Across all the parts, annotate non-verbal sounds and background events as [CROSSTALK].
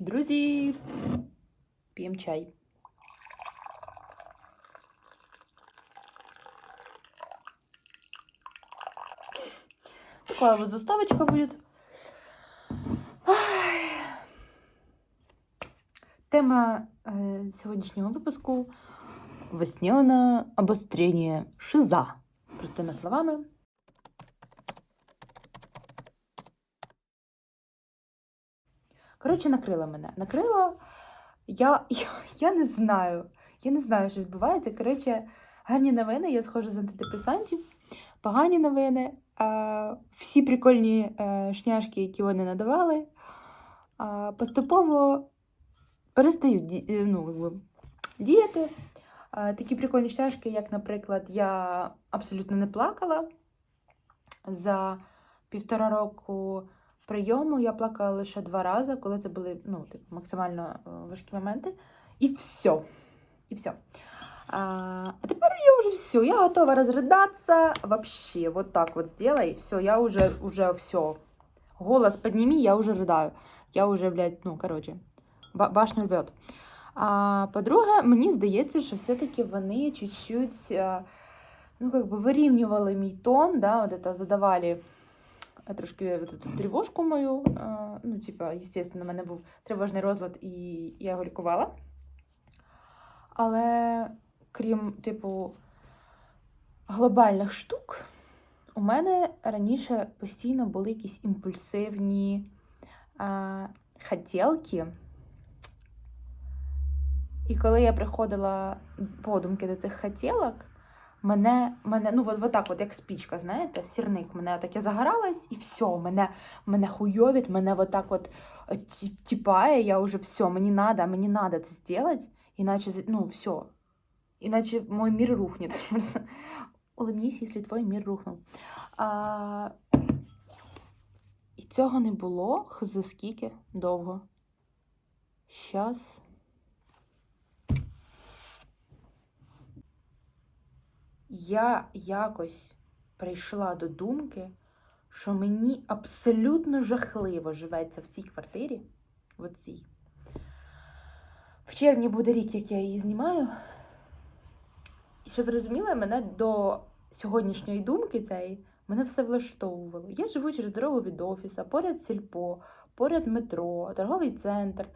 Друзі, п'ємо чай. Такая вот заставочка будет. Тема е, сьогоднішнього випуску весняне обострення шиза. Простими словами. Коротше, накрила мене. Накрила. Я, я, я не знаю. Я не знаю, що відбувається. Коротше, гарні новини, я схожа з антидепресантів. Погані новини. А, всі прикольні е, шняшки, які вони надавали, а, поступово перестають е, ну, діяти. А, такі прикольні шняшки, як, наприклад, я абсолютно не плакала. За півтора року прийому я плакала лише два рази, коли це були ну, типу, максимально е, важкі моменти. І все. І все. А, а тепер я уже все, я готова разрыдаться вообще. Вот так вот сделай, все, я уже, уже все. Голос подними, я уже рыдаю. Я уже, блядь, ну, короче, ба- башню рвет. А по-друге, мені здається, що все-таки вони чуть-чуть, е, ну, как бы вирівнювали мій тон, да, вот это задавали е, трошки эту тривожку мою. Ну, типа, естественно, у мене був тривожний розлад, і я його лікувала. Але крім, типу, глобальних штук, у мене раніше постійно були якісь імпульсивні а, хотілки. І коли я приходила подумки до цих хотілок, мене, мене ну, от, от так, от, як спічка, знаєте, сірник, мене так я загоралась, і все, мене, мене хуйовить, мене вот так от е, тіпає, я вже все, мені надо, мені надо це зробити, іначе, ну, все, Иначе мой мир рухнет. [LAUGHS] Улыбнись, якщо твій мир рухнув. А, і цього не було хз скільки довго. Щас. Я якось прийшла до думки, що мені абсолютно жахливо живеться в цій квартирі. В цій. В червні буде рік, як я її знімаю. І щоб ви розуміли, мене до сьогоднішньої думки цієї мене все влаштовувало. Я живу через дорогу від офіса, поряд сільпо, поряд метро, торговий центр,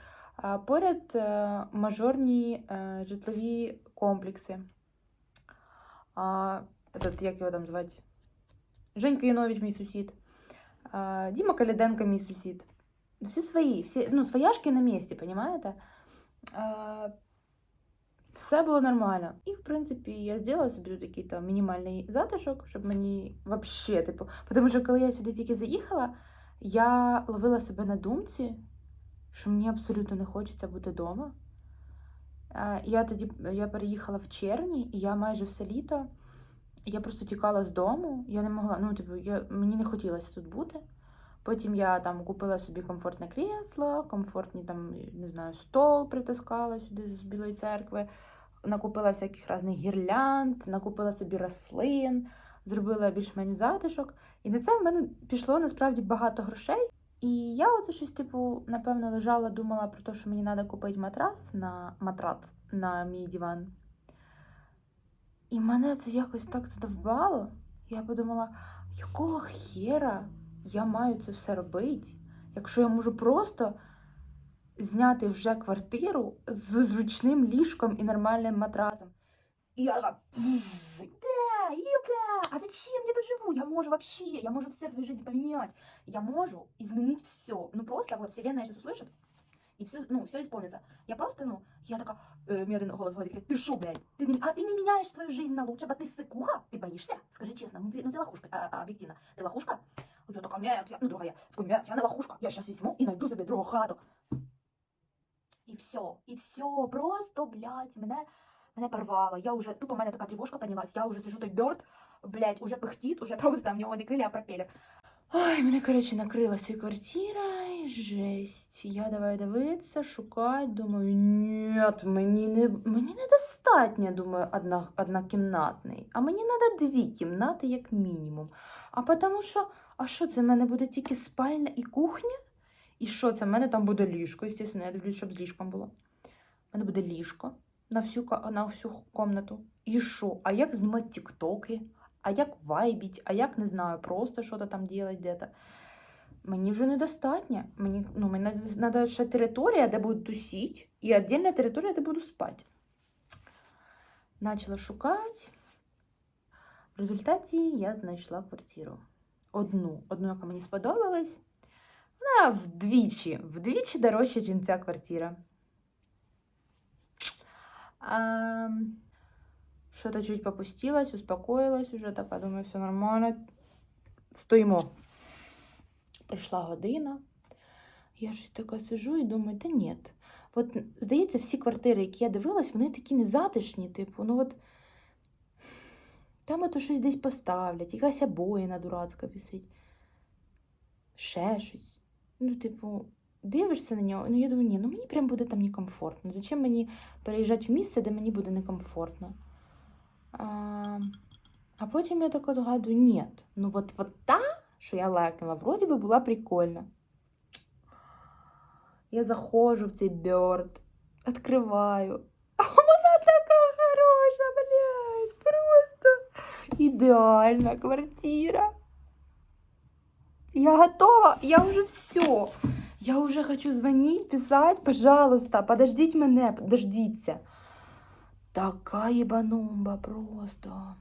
поряд е, мажорні е, житлові комплекси. А, этот, як його там звати? Женька Янович, мій сусід. А, Діма Каляденко, мій сусід. Всі свої, всі, ну, свояшки на місці, понимаєте? Все було нормально. І, в принципі, я зробила собі такий там мінімальний затишок, щоб мені вообще, типу, тому що коли я сюди тільки заїхала, я ловила себе на думці, що мені абсолютно не хочеться бути вдома. Я тоді я переїхала в червні, і я майже все літо. Я просто тікала з дому. Я не могла, ну, типу, я, мені не хотілося тут бути. Потім я там купила собі комфортне крісло, комфортні там, не знаю, стол притаскала сюди з Білої церкви, накупила всяких різних гірлянд, накупила собі рослин, зробила більш-менш затишок. І на це в мене пішло насправді багато грошей. І я оце щось, типу, напевно, лежала, думала про те, що мені треба купити матрас на матрац на мій диван. І мене це якось так задовбало. Я подумала, якого хера я маю це все робити, якщо я можу просто зняти вже квартиру з зручним ліжком і нормальним матрасом. І я «Пф, да, да, а зачем я тут живу? Я можу вообще, я можу все в своей жизни поменять. Я можу изменить все. Ну просто вот вселенная сейчас услышит, и все, ну, все исполнится. Я просто, ну, я такая, э, мне один голос в голове говорит, ты шо, блядь, ты не, а ты не меняешь свою жизнь на лучше, а ты сыкуха? Ты боишься? Скажи честно, ну ты, ну ты лохушка, а, а, объективно, ты лохушка? Я така, нет, я, ну друга я, такой, нет, я не лохушка, я сейчас візьму і найду собі другу хату. І все, і все, просто, блядь, мене, мене порвало. Я уже, тупо у мене така тривожка піднялась, я уже сижу той бёрд, блядь, уже пыхтит, уже [LAUGHS] просто в нього не крилля, а пропеллер. Ой, мене, коротше, накрила ця квартира, і жесть. Я давай дивитися, шукати, думаю, нет, мені не, мені недостатньо, думаю, одна, однокімнатний, а мені треба дві кімнати, як мінімум. А потому що, а що це в мене буде тільки спальня і кухня? І що це? В мене там буде ліжко, звісно, я дивлюсь, щоб з ліжком було. У мене буде ліжко на всю, на всю комнату. І що? А як знімати тіктоки? А як вайбіть? А як не знаю, просто що-то там делать де-то. Мені вже недостатньо. Мені, ну, мені треба ще територія, де буду тусити, і віддільна територія, де буду спати. Начала шукати. В результаті я знайшла квартиру. Одну, одну, яка мені сподобалась. Вона вдвічі, вдвічі дорожча, ніж ця квартира. Что-то чуть попустилась, успокоилась уже, така, думаю, все нормально. Стоїмо. Прийшла година. Я щось така сижу і думаю, та ні. От, здається, всі квартири, які я дивилась, вони такі незатишні, типу, ну от там ото щось десь поставлять, якась обоїна дурацька висить. Ще щось. Ну, типу, дивишся на нього, ну я думаю, ні, ну мені прям буде там некомфортно. Зачем мені переїжджати в місце, де мені буде некомфортно? А, а потім я така згадую, ні, ну от, от та, що я лайкнула, вроді би була прикольна. Я заходжу в цей бёрд, відкриваю. А вона така блядь, просто ідеальна квартира. Я готова, я уже все. Я уже хочу звонить, писать, пожалуйста, подождите мене, подождіться. Така єбанумба просто.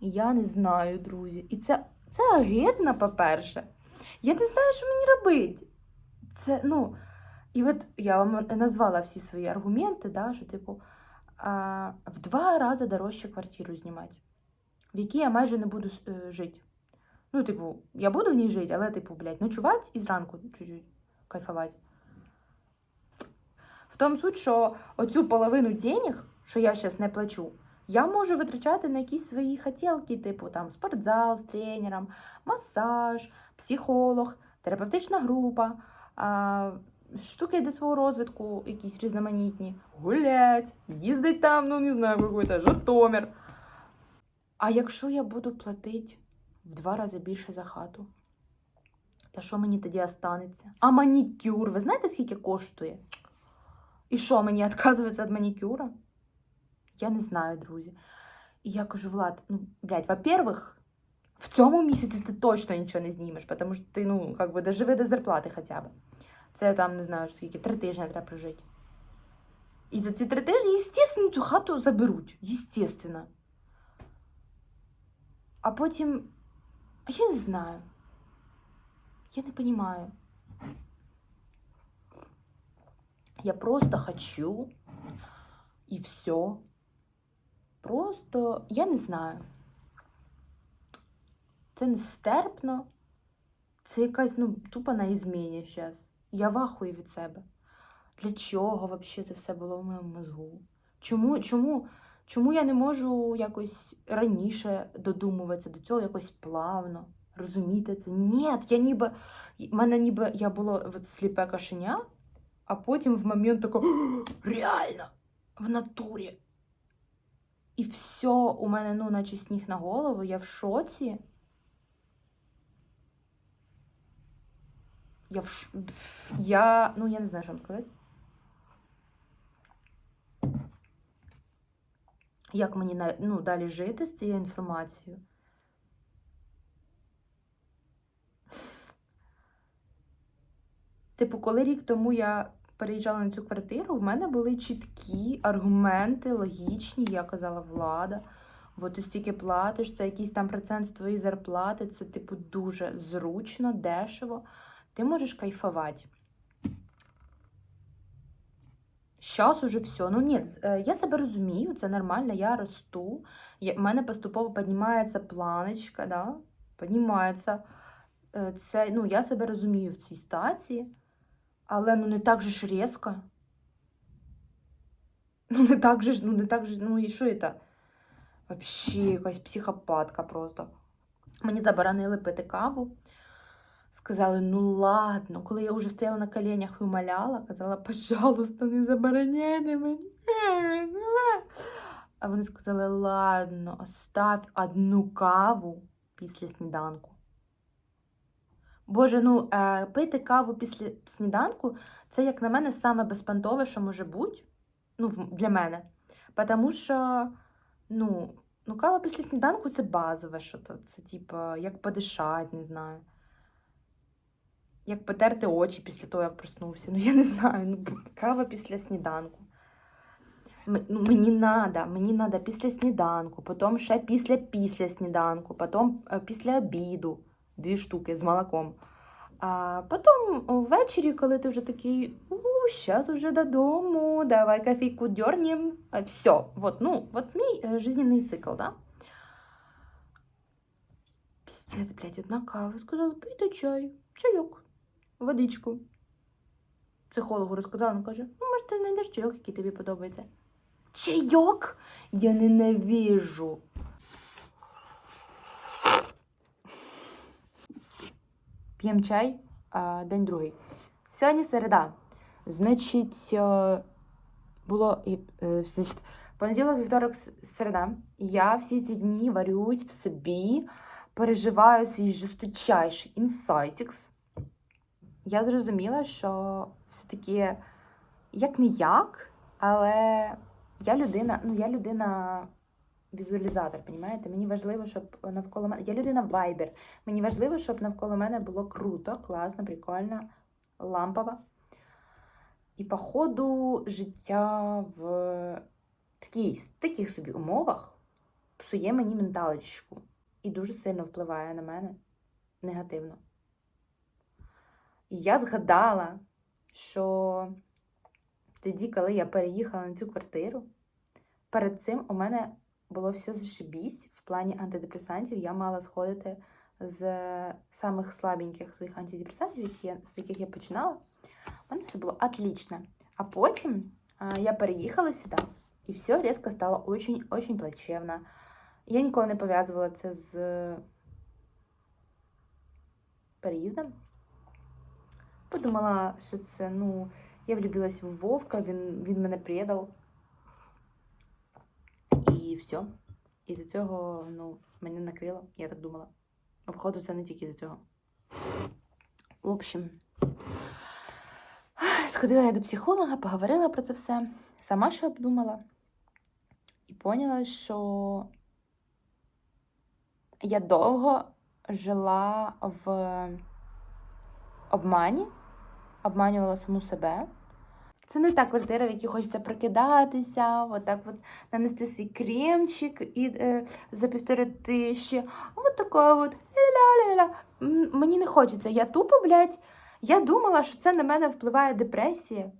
Я не знаю, друзі. І це, це агидно, по-перше. Я не знаю, що мені робити. Це, ну, і от я вам назвала всі свої аргументи, да, що, типу, а, в два рази дорожче квартиру знімати, в якій я майже не буду е, жити. Ну, типу, я буду в ній жити, але, типу, блядь, ночувати і зранку чуть-чуть кайфувати. В тому суть, що оцю половину денег, що я зараз не плачу, я можу витрачати на якісь свої хотілки, типу там спортзал з тренером, масаж, психолог, терапевтична група, а, штуки для свого розвитку, якісь різноманітні, гулять, їздить там, ну не знаю, какой-то Житомир. А якщо я буду платити в два рази більше за хату, та що мені тоді останеться? А манікюр, ви знаєте, скільки коштує? І що, мені відказується від манікюра? Я не знаю, друзі. І я кажу, Влад, ну, блядь, во-первых, в цьому місяці ти точно нічого не знімеш, тому що ти, ну, как би, доживи до зарплати хоча б. Це там, не знаю, скільки, три тижні треба прожити. І за ці три тижні, звісно, цю хату заберуть. Естественно. А потім, а я не знаю. Я не понимаю. Я просто хочу і все. Просто я не знаю. Це нестерпно. Це якась, ну, тупо на ізміні зараз. Я вахую від себе. Для чого взагалі це все було в моєму мозгу? Чому, чому, чому я не можу якось раніше додумуватися до цього якось плавно, розуміти це? Ні, я ніби, в мене ніби я було сліпе кошеня, а потім в момент тако реально в натурі. І все у мене, ну, наче сніг на голову, я в шоці. Я в ш... Я, ну, я не знаю, що вам сказати. Як мені ну, далі жити з цією інформацією? Типу, коли рік тому я переїжджала на цю квартиру, в мене були чіткі аргументи, логічні. Я казала, влада, от ти стільки платиш, це якийсь там процент з твоєї зарплати, це, типу, дуже зручно, дешево. Ти можеш кайфувати. Зараз уже все. Ну ні, е, я себе розумію, це нормально, я росту. В мене поступово піднімається планочка, да? піднімається. Е, Це, ну, я себе розумію в цій ситуації, але ну не так же ж різко. [LAUGHS] Ну, не так же ж, ну не так же, ну і що це? Вообще якась психопатка просто. Мені заборонили пити каву. Сказали, ну ладно, коли я вже стояла на коленях і умоляла, казала, пожалуйста, не забороняйте мені. А вони сказали, ладно, остав одну каву після сніданку. Боже, ну е, пити каву після сніданку це, як на мене, саме безпантове, що може бути. Ну, для мене. Тому що, ну, ну, кава після сніданку це базове, що то. Це, типа, як подишати, не знаю. Як потерти очі після того, як проснувся. Ну, я не знаю. Ну, кава після сніданку. Ну, мені надо, мені надо після сніданку, потім ще після після сніданку, потім е, після обіду дві штуки з молоком. А потім ввечері, коли ти вже такий, у, зараз вже додому, давай кофейку дернем. Все, вот, ну, вот мій е, жизненний цикл, да? Піздець, блядь, одна кава. Сказала, пийте чай, чайок, водичку. Психологу розказала, він каже, ну, може, ти знайдеш чайок, який тобі подобається. Чайок? Я ненавижу. П'ємо чай, а, день другий. Сьогодні середа. Значить, е, було е, значить, понеділок, вівторок, середа. Я всі ці дні варюсь в собі, переживаю свій жесточайший інсайтікс. Я зрозуміла, що все-таки як не як, але я людина, ну я людина візуалізатор, понімаєте? Мені важливо, щоб навколо мене. Я людина вайбер. Мені важливо, щоб навколо мене було круто, класно, прикольно, лампово. І по ходу життя в такій, таких собі умовах псує мені менталочку і дуже сильно впливає на мене негативно. І я згадала, що тоді, коли я переїхала на цю квартиру, перед цим у мене було все зашибісь в плані антидепресантів. Я мала сходити з самих слабеньких своїх антидепресантів, які я, з яких я починала. У мене все було отлично. А потім а, я переїхала сюди, і все різко стало очень-очень плачевно. Я ніколи не пов'язувала це з переїздом. Подумала, що це, ну, я влюбилась в Вовка, він, він мене предав. І все. І за цього, ну, мене накрило, я так думала. Обходу це не тільки за цього. В общем, сходила я до психолога, поговорила про це все, сама ще обдумала і поняла, що я довго жила в обмані, обманювала саму себе. Це не та квартира, в якій хочеться прокидатися, отак от нанести свій кремчик і, е, за півтори тисячі. От така от ля-ля-ля-ля. Мені не хочеться. Я тупо, блядь, я думала, що це на мене впливає депресія.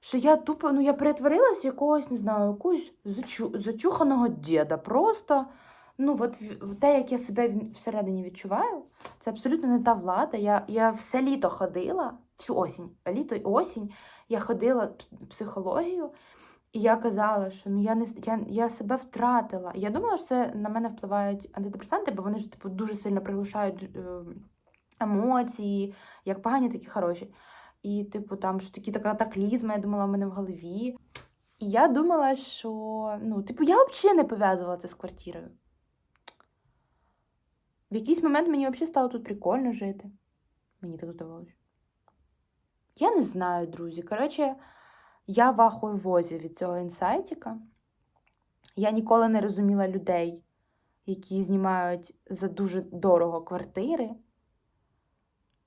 Що я тупо, ну я перетворилась в якогось, не знаю, якогось зачу, зачуханого діда. Просто, ну, от те, як я себе всередині відчуваю, це абсолютно не та влада. Я, я все літо ходила, всю осінь, літо і осінь, я ходила в психологію, і я казала, що ну я не я, я себе втратила. Я думала, що це на мене впливають антидепресанти, бо вони ж типу дуже сильно приглушають е, емоції, як погані, так і хороші. І, типу, там що такі така катаклізма, я думала, в мене в голові. І я думала, що ну, типу, я взагалі не пов'язувала це з квартирою. В якийсь момент мені взагалі стало тут прикольно жити. Мені так здавалося. Я не знаю, друзі. Коротше, я в ахуйвозі від цього інсайтіка. Я ніколи не розуміла людей, які знімають за дуже дорого квартири.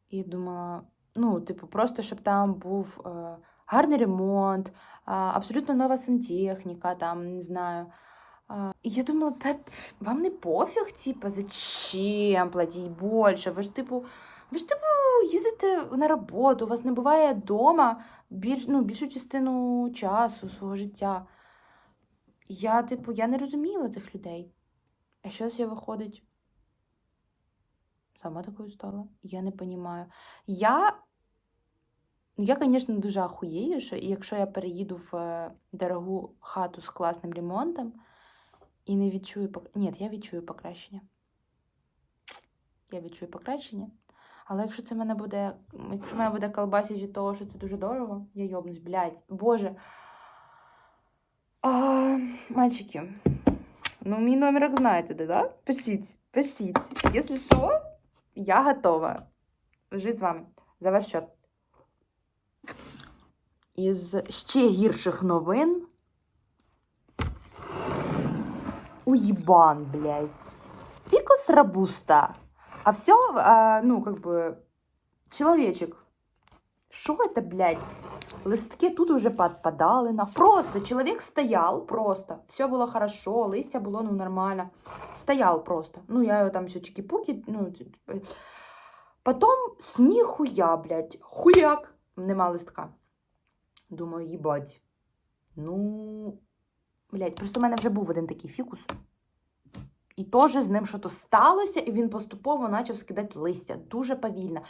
І думала, ну, типу, просто щоб там був е, гарний ремонт, е, абсолютно нова сантехніка, там, не знаю. А, І я думала, та вам не пофіг, типу, зачем платить більше? Ви ж, типу, ви ж, типу, їздите на роботу, у вас не буває вдома більш, ну, більшу частину часу свого життя. Я, типу, я не розуміла цих людей. А зараз я виходить. Сама такою стала. Я не розумію. Я, ну, я, звісно, дуже ахуєю, що якщо я переїду в е, дорогу хату з класним ремонтом і не відчую. Ні, я відчую покращення. Я відчую покращення. Але якщо це мене буде, якщо мене буде колбасить від того, що це дуже дорого, я йобнусь, блядь, боже. А, мальчики, ну мій номерок знаєте, де, да? Пишіть, пишіть. Якщо що, я готова. лежить з вами. За ваш счет. Із ще гірших новин. Уебан, блядь. Фикус рабуста. А все, ну, как бы, человечек. Что это, блядь? Листки тут уже подпадали на. Просто человек стоял, просто. Все было хорошо, листья было, ну, нормально. Стоял просто. Ну, я его там все чики-пуки, ну, типа. Потом с нихуя, блядь, хуяк. Нема листка. Думаю, їбать. Ну, блядь, просто в мене вже був один такий фікус. І теж з ним щось сталося, і він поступово почав скидати листя дуже повільно.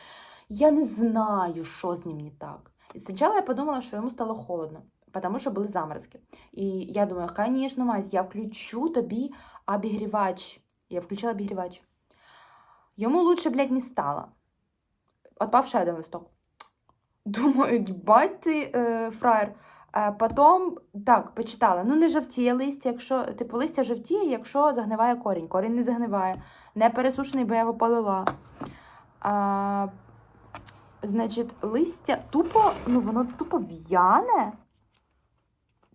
Я не знаю, що з ним не так. І спочатку я подумала, що йому стало холодно, тому що були заморозки. І я думаю, звісно, Мась, я включу тобі обігрівач. Я включила обігрівач. Йому лучше, блядь, не стало. Отпав ще один листок. Думаю, їбать ти, е, фраєр. А потім, так, почитала. Ну, не жовтіє листя, якщо, типу, листя жовтіє, якщо загниває корінь. Корінь не загниває. Не пересушений, бо я його полила. А, значить, листя тупо, ну, воно тупо в'яне.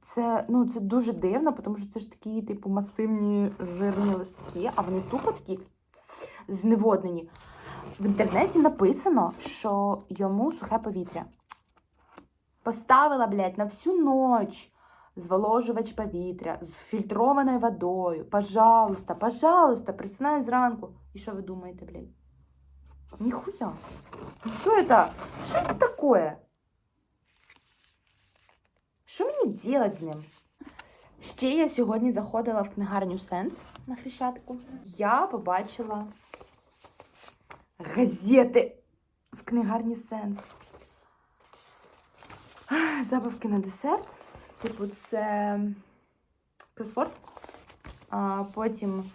Це, ну, це дуже дивно, тому що це ж такі, типу, масивні жирні листки, а вони тупо такі зневоднені. В інтернеті написано, що йому сухе повітря. Поставила, блядь, на всю ніч зволожувач повітря з фільтрованою водою. Пожалуйста, пожалуйста, присинаю зранку. І що ви думаєте, блядь? Ніхуя. Ну що це? Що це таке? Що мені делать з ним? Ще я сьогодні заходила в книгарню Сенс на Хрещатику. Я побачила газети в книгарні Сенс. [SIGHS] Забавки на десерт. Типу, це кросфорд. А потім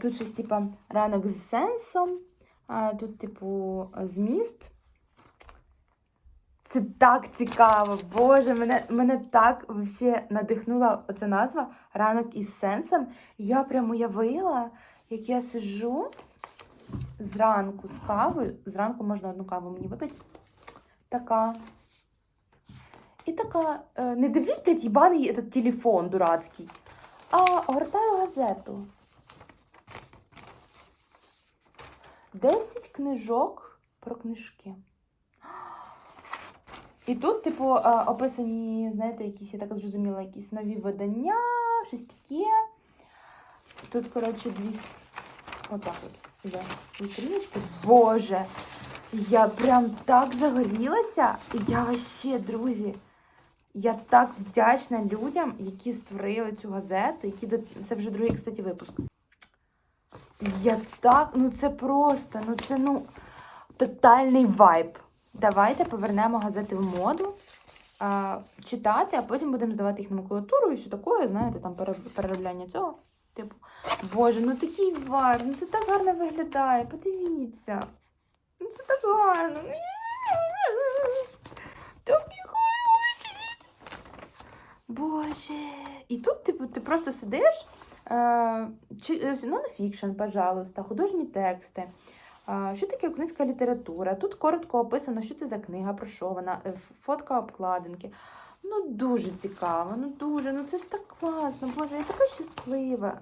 тут щось, типу, ранок з сенсом. А, тут, типу, зміст. Це так цікаво. Боже, мене, мене так вообще надихнула оця назва ранок із сенсом. Я прям уявила, як я сижу зранку з кавою. Зранку можна одну каву мені випити. Така. І така, е, не дивлюсь, блядь, їбаний этот телефон дурацький, а гортаю газету. 10 книжок про книжки. І тут, типу, е, описані, знаєте, якісь, я так зрозуміла, якісь нові видання, щось таке. Тут, коротше, дві. Отак от. Дві сторіночки. Боже! Я прям так загорілася. Я вообще, друзі. Я так вдячна людям, які створили цю газету, які це вже другий, кстати, випуск. Я так, ну це просто, ну це ну тотальний вайб. Давайте повернемо газети в моду, а, читати, а потім будемо здавати їх на макулатуру і все таке, знаєте, там переробляння цього. Типу, боже, ну такий вайб, ну це так гарно виглядає, подивіться. Ну це так гарно. Боже. І тут, типу, ти просто сидиш, е, е, нонфікшн, пожалуйста, художні тексти. Що таке українська література? Тут коротко описано, що це за книга, про що вона, е, фотка обкладинки. Ну, дуже цікаво, ну дуже, ну це ж так класно, Боже, я така щаслива.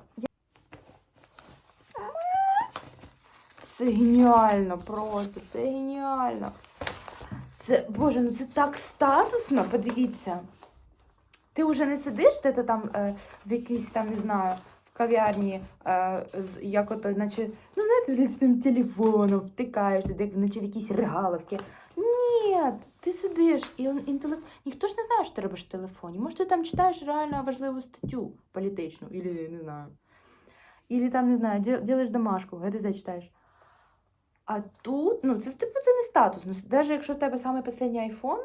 Це геніально просто, це геніально. Це, Боже, ну це так статусно, подивіться. Ти вже не сидиш, де ти там е, в якійсь там, не знаю, в кав'ярні, е, як ото, наче, ну знаєте, з тим телефоном втикаєшся, наче в якісь регаловки. Ні, ти сидиш, і он- інтелект... ніхто ж не знає, що ти робиш в телефоні. Може, ти там читаєш реально важливу статтю політичну, або, не знаю. Ілі там, не знаю, діл- ділиш домашку, ГДЗ читаєш. А тут, ну, це типу це не статус. Ну, навіть якщо в тебе самий останній айфон,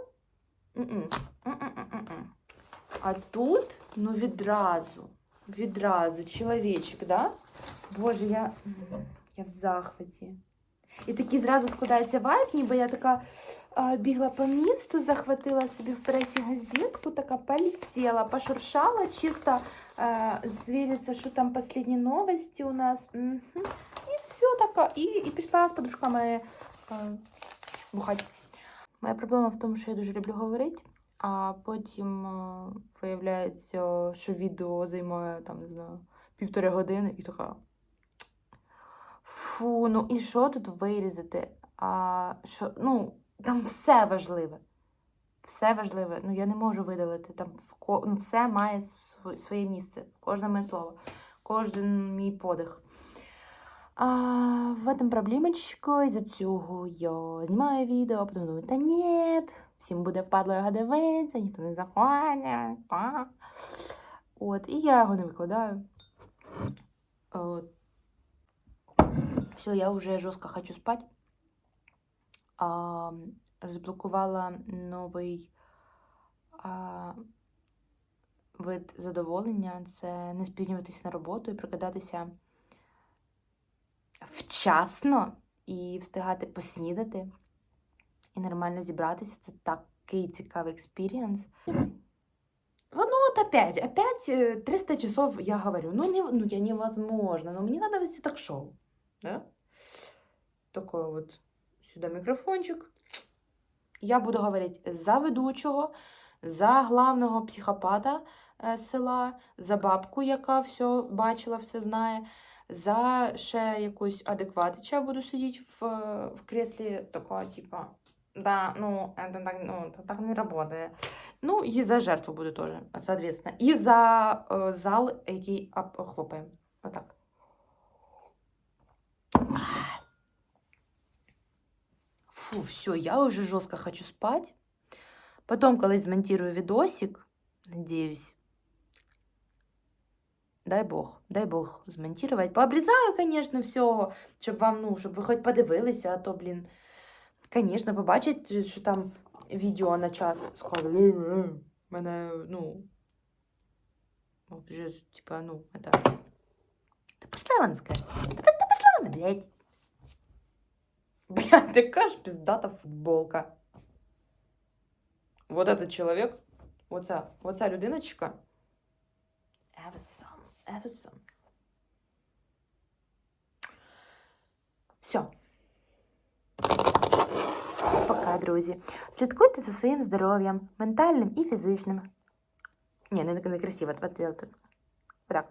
м-м, м-м-м-м. А тут, ну, відразу, відразу, чоловічик, да? Боже, я, я в захваті. І такий зразу складається вайб, ніби я така а, бігла по місту, захватила собі в пресі газетку, така полетіла, пошуршала, чисто а, звіриться, що там останні новості у нас. Мгм. І все така. І, і пішла з подружками а, бухать. Моя проблема в тому, що я дуже люблю говорити, а потім е, виявляється, що відео займає там, не знаю, півтори години і така. Фу, ну і що тут вирізати? А що, ну, там все важливе. Все важливе. Ну, я не можу видалити. Там ну, все має своє місце. Кожне моє слово, кожен мій подих. А в этом проблемочка, із-за цього я знімаю відео, а потім думаю, та ні, всім буде впадло його дивитися, ніхто не захоче. От, і я його не викладаю. От. Все, я вже жорстко хочу спати. А, розблокувала новий а, вид задоволення. Це не спізнюватися на роботу і прокидатися вчасно і встигати поснідати і нормально зібратися. Це такий цікавий експірієнс. Ну, от опять, опять э, 300 часов я говорю, ну, не, ну я невозможно, но мне надо вести ток-шоу. Да? Такой вот сюда микрофончик. Я буду говорити за ведучого, за главного психопата е, села, за бабку, яка все бачила, все знає, за ще якусь адекватича буду сидіти в, е, в креслі, такого, типа, да, ну, это так, ну, это так не работает. Ну, і за жертву буду теж, соответственно. І за е, зал, який об- хлопає. Отак. Фу, все, я уже жестко хочу спать. Потом, коли змонтирую відосик, надеюсь, дай Бог, дай Бог змонтировать. Пообрізаю, конечно, всього, щоб вам, ну, щоб ви хоч подивилися, а то, блін, конечно, побачить, що там відео на час сказали, «Е, е, мене, ну, от вже, типа, ну, это... Та пошла вона, скажет. Та, та пошла вона, блядь. Блядь, така ж пиздата футболка. Вот этот человек, оця, оця людиночка. Евесон, Евесон. Все. Пока, друзі. Слідкуйте за своїм здоров'ям, ментальним і фізичним. Ні, не, не красиво, давайте делать так.